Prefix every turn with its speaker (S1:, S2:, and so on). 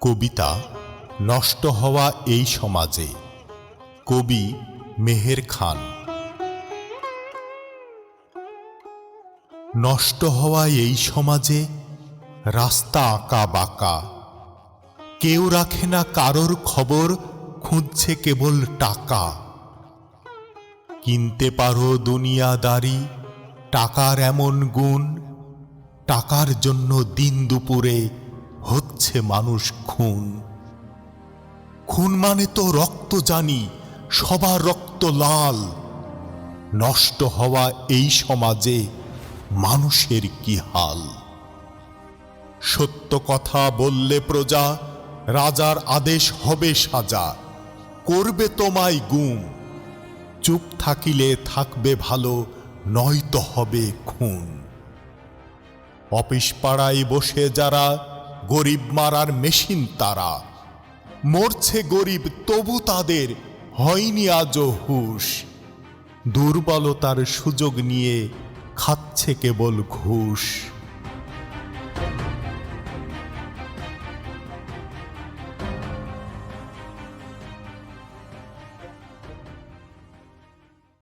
S1: কবিতা নষ্ট হওয়া এই সমাজে। কবি মেহের খান। নষ্ট হওয়া এই সমাজে রাস্তা আঁকা বাঁকা। কেউ রাখে না কারোর খবর, খুঁজছে কেবল টাকা। কিনতে পারো দুনিয়াদারি, টাকার এমন গুণ, টাকার জন্য দিন দুপুরে হচ্ছে মানুষ খুন। খুন মানে তো রক্ত জানি, সবার রক্ত লাল। নষ্ট হওয়া এই সমাজে মানুষের কি হাল? সত্য কথা বললে প্রজা, রাজার আদেশ হবে সাজা। করবে তোমায় গুম। চুপ থাকিলে থাকবে ভালো, নয়তো হবে খুন। অফিস পাড়ায় বসে যারা গরিব মারার মেশিন তারা। মরছে গরিব, তবু তাদের হয়নি আজও হুশ। দুর্বলতার সুযোগ নিয়ে খাচ্ছে কেবল ঘুষ।